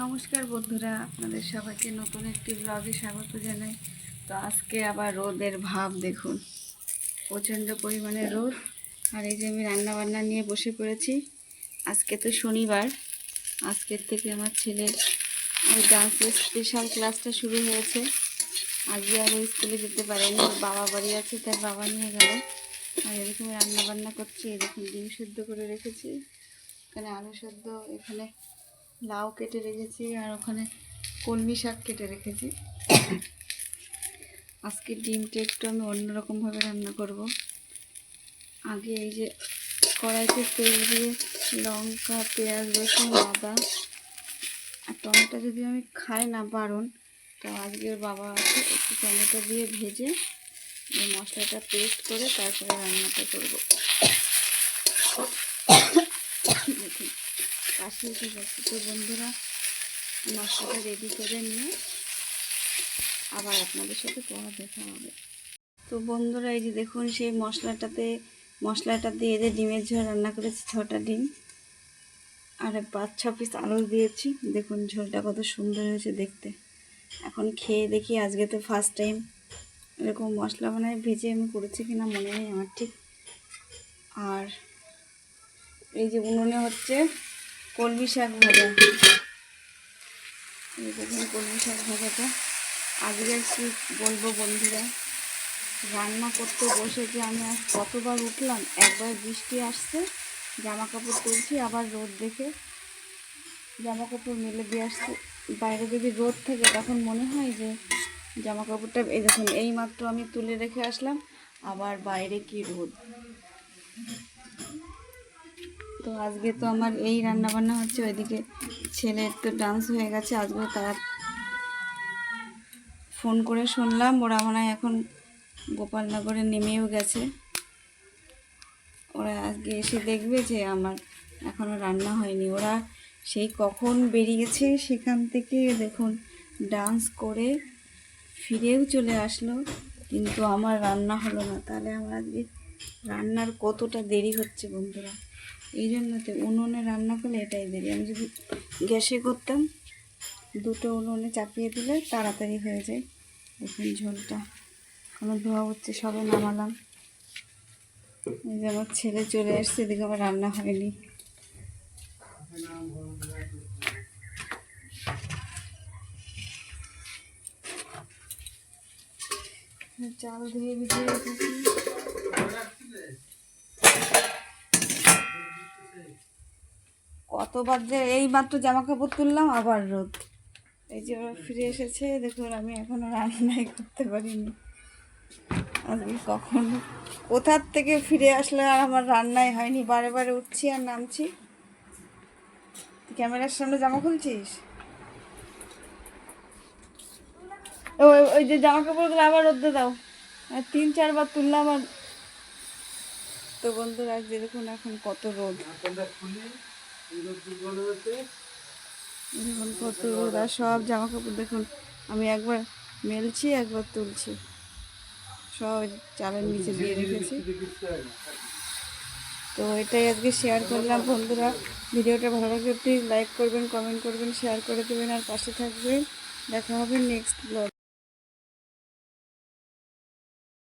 নমস্কার বন্ধুরা, আপনাদের সবাইকে নতুন একটি ব্লগে স্বাগত জানাই। তো আজকে আবার রোদের ভাব, দেখুন, প্রচণ্ড পরিমাণে রোদ। আর এই যে আমি রান্নাবান্না নিয়ে বসে পড়েছি, আজকে তো শনিবার। আজকের থেকে আমার ছেলের ওই ডান্সের স্পেশাল ক্লাসটা শুরু হয়েছে। আজকে আর ওই স্কুলে যেতে পারেনি বাবা বাড়ি আছে, তার বাবা নিয়ে গেল। আর এরকম রান্নাবান্না করছি, এরকম ডিম সেদ্ধ করে রেখেছি। এখানে আলু সেদ্ধ, এখানে লাউ কেটে রেখেছি আর ওখানে কলমি শাক কেটে রেখেছি। আজকে ডিমটা একটু আমি অন্যরকমভাবে রান্না করব। আগে এই যে কড়াইতে তেল দিয়ে লঙ্কা, পেঁয়াজ, রসুন, আদা আর টমেটো যদি আমি খাই না বারণ তো আজকের বাবা আছে, একটু টমেটো দিয়ে ভেজে মশলাটা পেস্ট করে তারপরে রান্নাটা করব। কাশি উঠে যাচ্ছে। তো বন্ধুরা মশলাটা রেডি করে নিয়ে আবার আপনাদের সাথে পড়া দেখা হবে। তো বন্ধুরা, এই যে দেখুন, সেই মশলাটাতে, মশলাটা দিয়ে যে ডিমের ঝোল রান্না করেছি, ছটা ডিম আর পাঁচ, ছ পিস আলু দিয়েছি। দেখুন, ঝোলটা কত সুন্দর হয়েছে দেখতে। এখন খেয়ে দেখি, আজকে তো ফার্স্ট টাইম এরকম মশলা বানায়, ভেজে আমি করেছি কিনা মনে নেই আমার ঠিক। আর এই যে উনুনে হচ্ছে কলমি শাক ভাজা। দেখুন কলমি শাক ভাজাটা। আজকে কি বলব বন্ধুরা, রান্না করতে বসে যে আমি আজ কতবার উঠলাম, একবার বৃষ্টি আসছে জামা কাপড় তুলছি, আবার রোদ দেখে জামা কাপড় মেলে দিয়ে আসছি। বাইরে যদি রোদ থাকে তখন মনে হয় যে জামা কাপড়টা এই দেখুন এই মাত্র আমি তুলে রেখে আসলাম, আবার বাইরে কি রোদ। তো আজকে তো আমার এই রান্না বান্না হচ্ছে, ওইদিকে ছেলের তো ডান্স হয়ে গেছে, আজকে তারা ফোন করে শুনলাম, ওরা মনে হয় এখন গোপালনগরে নেমেও গেছে। ওরা আজকে এসে দেখবে যে আমার এখনও রান্না হয়নি। ওরা সেই কখন বেরিয়েছে সেখান থেকে দেখুন ডান্স করে ফিরেও চলে আসলো, কিন্তু আমার রান্না হলো না। তাহলে আমার আজকে রান্নার কতটা দেরি হচ্ছে বন্ধুরা? এই জন্য তো উনুনে রান্না করলে এটাই দেরি। আমি যদি গ্যাসে করতাম, দুটো উনুনে চাপিয়ে দিলে তাড়াতাড়ি হয়ে যায় দেখুন ঝোলটা। আমার ধোয়া হচ্ছে, সবে নামালাম। এই যে আমার ছেলে চলে আসছে, এদিকে আমার রান্না হয়নি। চাল ধুয়ে ভিজিয়ে কতবার যে এই মাত্র জামা কাপড় তুললাম, আবার রোদ। এই যে ফিরে এসেছে, দেখুন, আমি এখনও রান্নাই করতে পারিনি। আজকে কখন? কোথার থেকে ফিরে আসলে আর আমার রান্নাই হয়নি। বারে বারে উঠছি আর নামছি। ক্যামেরার সামনে জামা খুলছিস? ওই ওই যে জামা কাপড়গুলো আবার রোদ্দে দাও। আর তিন, চারবার তুললাম আর তো বন্ধুরা আজ দেখুন এখন কত রোদ। দেখুন কত আর সব জামা কাপড় দেখুন। আমি একবার মেলছি, একবার তুলছি। সব চালের নিচে দিয়ে রেখেছি। তো এটাই আজকে শেয়ার করলাম বন্ধুরা। ভিডিওটা ভালো লাগলে লাইক করবেন কমেন্ট করবেন শেয়ার করে দেবেন আর পাশে থাকবেন। দেখা হবে নেক্সট ব্লগ